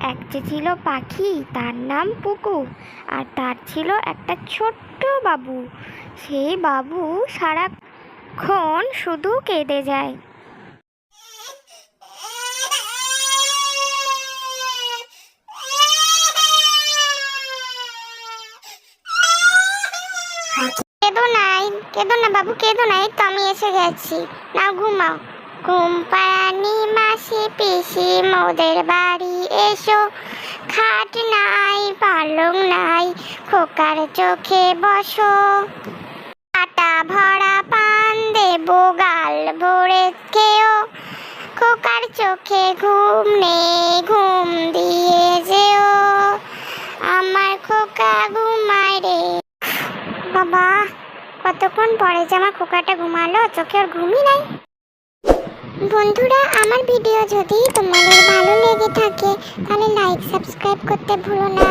এক যে ছিল পাখি, তার নাম পুকু, আর তার ছিল একটা ছোট্ট বাবু। সেই বাবু সারাক্ষণ শুধু কেঁদে যায়। কেঁদো নাই, কেঁদো না বাবু, কেঁদো নাই, তো আমি এসে গেছি। না ঘুমাও। ঘুম পাড়ানি মাসি, পিসি, মোদের বাড়ি, এসো। খাট নাই, পালং নাই, খোকার চোখে বসো। কাটা ভরা পান দেবো, গাল ভরে খেও। খোকার চোখে ঘুম নেই, ঘুম দিয়ে যেও। আমার খোকা ঘুমায় রে। বাবা, কতক্ষণ পরে যে আমার খোকাটা ঘুমালো? চোখে আর ঘুমই নাই। বন্ধুরা আমার ভিডিও যদি তোমাদের ভালো লেগে থাকে তাহলে লাইক সাবস্ক্রাইব করতে ভুলো না।